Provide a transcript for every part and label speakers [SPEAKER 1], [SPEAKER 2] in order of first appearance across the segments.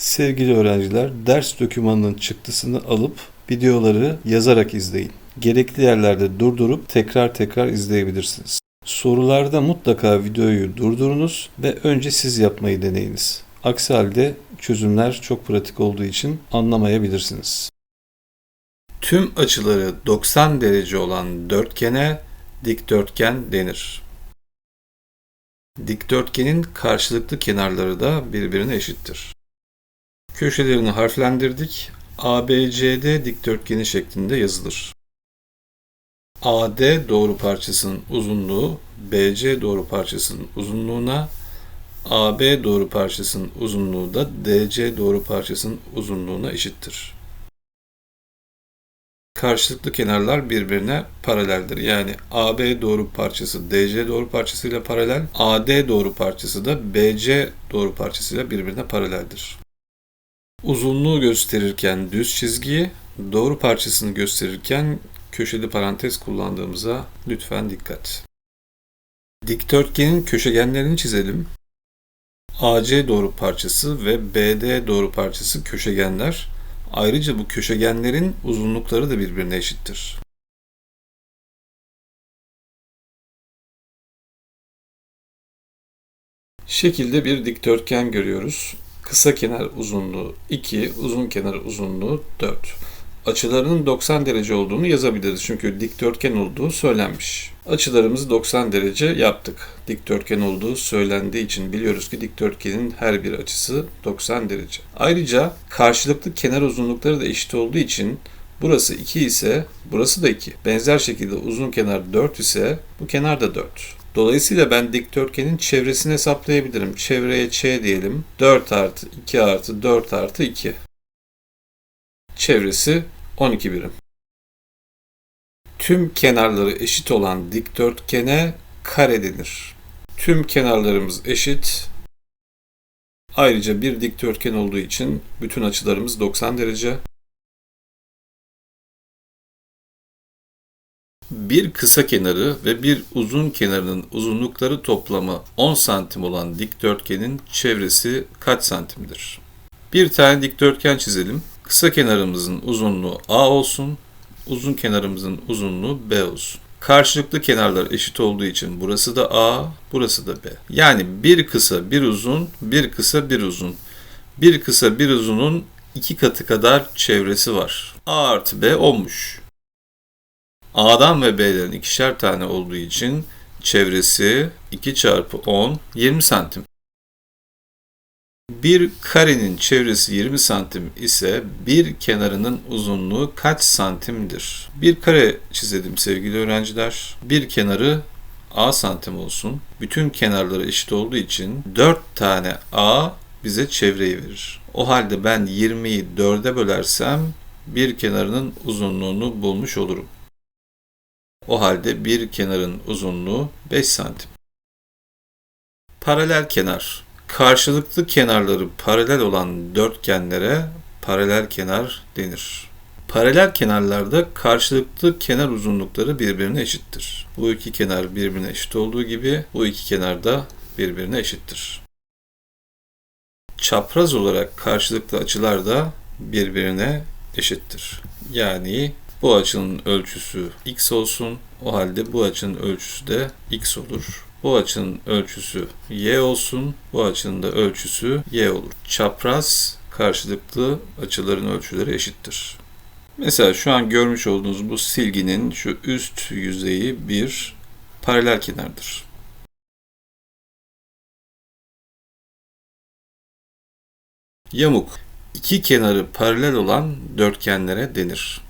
[SPEAKER 1] Sevgili öğrenciler, ders dokümanının çıktısını alıp videoları yazarak izleyin. Gerekli yerlerde durdurup tekrar tekrar izleyebilirsiniz. Sorularda mutlaka videoyu durdurunuz ve önce siz yapmayı deneyiniz. Aksi halde çözümler çok pratik olduğu için anlamayabilirsiniz. Tüm açıları 90 derece olan dörtgene dikdörtgen denir. Dikdörtgenin karşılıklı kenarları da birbirine eşittir. Köşelerini harflendirdik. ABCD dikdörtgeni şeklinde yazılır. AD doğru parçasının uzunluğu BC doğru parçasının uzunluğuna, AB doğru parçasının uzunluğu da DC doğru parçasının uzunluğuna eşittir. Karşılıklı kenarlar birbirine paraleldir. Yani AB doğru parçası DC doğru parçasıyla paralel, AD doğru parçası da BC doğru parçasıyla birbirine paraleldir. Uzunluğu gösterirken düz çizgiyi, doğru parçasını gösterirken köşeli parantez kullandığımıza lütfen dikkat. Dikdörtgenin köşegenlerini çizelim. AC doğru parçası ve BD doğru parçası köşegenler. Ayrıca bu köşegenlerin uzunlukları da birbirine eşittir. Şekilde bir dikdörtgen görüyoruz. Kısa kenar uzunluğu 2, uzun kenar uzunluğu 4. Açılarının 90 derece olduğunu yazabiliriz çünkü dikdörtgen olduğu söylenmiş. Açılarımızı 90 derece yaptık. Dikdörtgen olduğu söylendiği için biliyoruz ki dikdörtgenin her bir açısı 90 derece. Ayrıca karşılıklı kenar uzunlukları da eşit olduğu için burası 2 ise burası da 2. Benzer şekilde uzun kenar 4 ise bu kenar da 4. Dolayısıyla ben dikdörtgenin çevresini hesaplayabilirim. Çevreye ç diyelim. 4 artı 2 artı 4 artı 2. Çevresi 12 birim. Tüm kenarları eşit olan dikdörtgene kare denir. Tüm kenarlarımız eşit. Ayrıca bir dikdörtgen olduğu için bütün açılarımız 90 derece. Bir kısa kenarı ve bir uzun kenarının uzunlukları toplamı 10 santim olan dikdörtgenin çevresi kaç santimdir? Bir tane dikdörtgen çizelim. Kısa kenarımızın uzunluğu A olsun, uzun kenarımızın uzunluğu B olsun. Karşılıklı kenarlar eşit olduğu için burası da A, burası da B. Yani bir kısa, bir uzun, bir kısa, bir uzun. Bir kısa, bir uzunun iki katı kadar çevresi var. A artı B olmuş. A'dan ve B'den ikişer tane olduğu için çevresi 2 çarpı 10, 20 santim. Bir karenin çevresi 20 santim ise bir kenarının uzunluğu kaç santimdir? Bir kare çizelim sevgili öğrenciler. Bir kenarı A santim olsun. Bütün kenarları eşit olduğu için 4 tane A bize çevreyi verir. O halde ben 20'yi 4'e bölersem bir kenarının uzunluğunu bulmuş olurum. O halde bir kenarın uzunluğu 5 santim. Paralel kenar. Karşılıklı kenarları paralel olan dörtgenlere paralel kenar denir. Paralel kenarlarda karşılıklı kenar uzunlukları birbirine eşittir. Bu iki kenar birbirine eşit olduğu gibi bu iki kenar da birbirine eşittir. Çapraz olarak karşılıklı açılar da birbirine eşittir. Yani bu açının ölçüsü x olsun. O halde bu açının ölçüsü de x olur. Bu açının ölçüsü y olsun. Bu açının da ölçüsü y olur. Çapraz karşılıklı açıların ölçüleri eşittir. Mesela şu an görmüş olduğunuz bu silginin şu üst yüzeyi bir paralel kenardır. Yamuk. iki kenarı paralel olan dörtgenlere denir.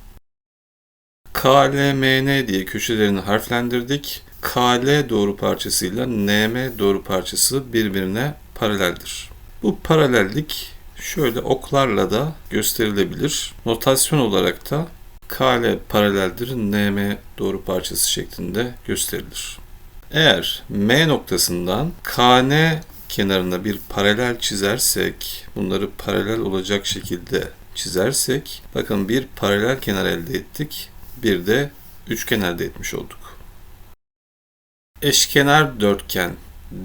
[SPEAKER 1] KLMN diye köşelerini harflendirdik. KL doğru parçasıyla NM doğru parçası birbirine paraleldir. Bu paralellik şöyle oklarla da gösterilebilir. Notasyon olarak da KL paraleldir NM doğru parçası şeklinde gösterilir. Eğer M noktasından KN kenarına bir paralel çizersek, bunları paralel olacak şekilde çizersek, bakın bir paralel kenar elde ettik bir de üçgen elde etmiş olduk. Eşkenar dörtgen.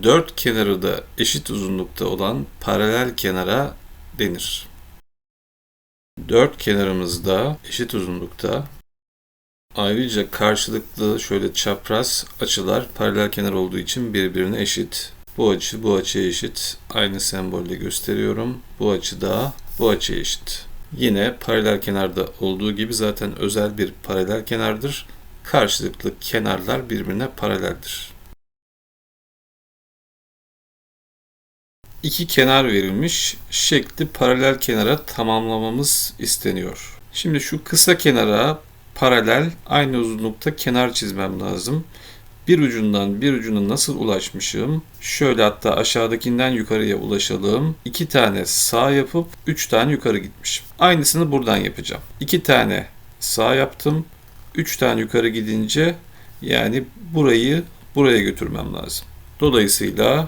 [SPEAKER 1] Dört kenarı da eşit uzunlukta olan paralel kenara denir. Dört kenarımız da eşit uzunlukta. Ayrıca karşılıklı şöyle çapraz açılar paralel kenar olduğu için birbirine eşit. Bu açı bu açıya eşit. Aynı sembolle gösteriyorum. Bu açı da bu açıya eşit. Yine paralel kenarda olduğu gibi zaten özel bir paralel kenardır. Karşılıklı kenarlar birbirine paraleldir. İki kenar verilmiş. Şekli paralel kenara tamamlamamız isteniyor. Şimdi şu kısa kenara paralel aynı uzunlukta kenar çizmem lazım. Bir ucundan bir ucuna nasıl ulaşmışım? Şöyle hatta aşağıdakinden yukarıya ulaşalım. İki tane sağ yapıp üç tane yukarı gitmişim. Aynısını buradan yapacağım. İki tane sağ yaptım. Üç tane yukarı gidince yani burayı buraya götürmem lazım. Dolayısıyla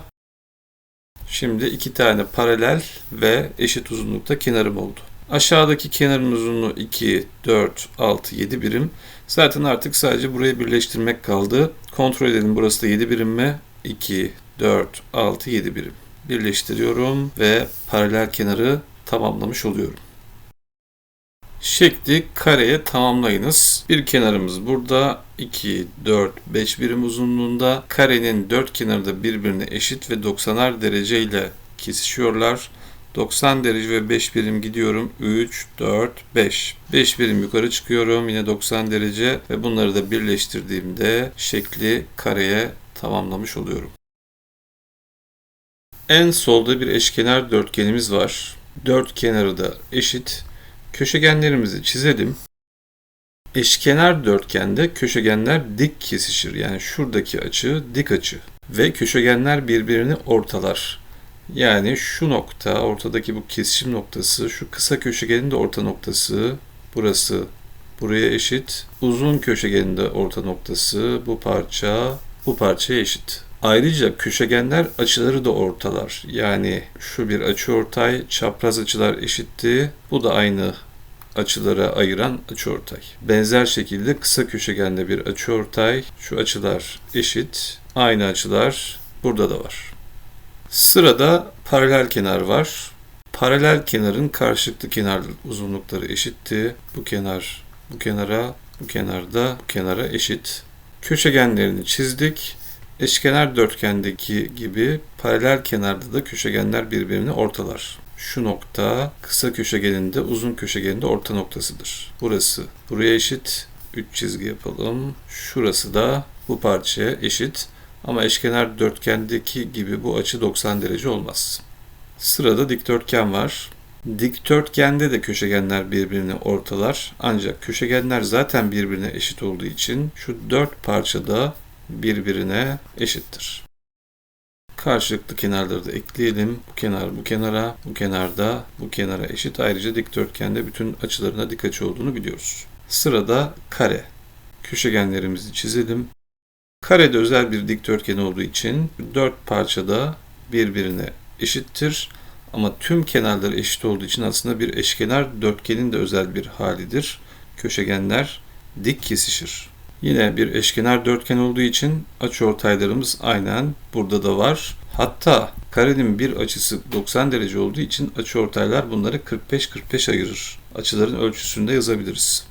[SPEAKER 1] şimdi iki tane paralel ve eşit uzunlukta kenarım oldu. Aşağıdaki kenarın uzunluğu 2, 4, 6, 7 birim. Zaten artık sadece burayı birleştirmek kaldı. Kontrol edelim burası da 7 birim mi? 2, 4, 6, 7 birim. Birleştiriyorum ve paralel kenarı tamamlamış oluyorum. Şekli kareye tamamlayınız. Bir kenarımız burada 2, 4, 5 birim uzunluğunda. Karenin dört kenarı da birbirine eşit ve 90'ar derece ile kesişiyorlar. 90 derece ve 5 birim gidiyorum. 3, 4, 5. 5 birim yukarı çıkıyorum. Yine 90 derece ve bunları da birleştirdiğimde şekli kareye tamamlamış oluyorum. En solda bir eşkenar dörtgenimiz var. Dört kenarı da eşit. Köşegenlerimizi çizelim. Eşkenar dörtgende köşegenler dik kesişir. Yani şuradaki açı dik açı. Ve köşegenler birbirini ortalar. Yani şu nokta, ortadaki bu kesişim noktası, şu kısa köşegenin de orta noktası, burası buraya eşit. Uzun köşegenin de orta noktası, bu parça, bu parçaya eşit. Ayrıca köşegenler açıları da ortalar. Yani şu bir açıortay, çapraz açılar eşitti. Bu da aynı açılara ayıran açıortay. Benzer şekilde kısa köşegende bir açıortay, şu açılar eşit. Aynı açılar burada da var. Sırada paralel kenar var. Paralel kenarın karşılıklı kenar uzunlukları eşitti. Bu kenar bu kenara, bu kenarda bu kenara eşit. Köşegenlerini çizdik. Eşkenar dörtgendeki gibi paralel kenarda da köşegenler birbirini ortalar. Şu nokta kısa köşegeninde uzun köşegeninde orta noktasıdır. Burası buraya eşit. 3 çizgi yapalım. Şurası da bu parçaya eşit. Ama eşkenar dörtgendeki gibi bu açı 90 derece olmaz. Sırada dikdörtgen var. Dikdörtgende de köşegenler birbirini ortalar. Ancak köşegenler zaten birbirine eşit olduğu için şu dört parça da birbirine eşittir. Karşılıklı kenarları da ekleyelim. Bu kenar bu kenara, bu kenarda bu kenara eşit. Ayrıca dikdörtgende bütün açılarına dik açı olduğunu biliyoruz. Sırada kare. Köşegenlerimizi çizelim. Karede özel bir dikdörtgen olduğu için dört parçada birbirine eşittir. Ama tüm kenarları eşit olduğu için aslında bir eşkenar dörtgenin de özel bir halidir. Köşegenler dik kesişir. Yine bir eşkenar dörtgen olduğu için açıortaylarımız aynen burada da var. Hatta karenin bir açısı 90 derece olduğu için açıortaylar bunları 45-45 ayırır. Açıların ölçüsünde yazabiliriz.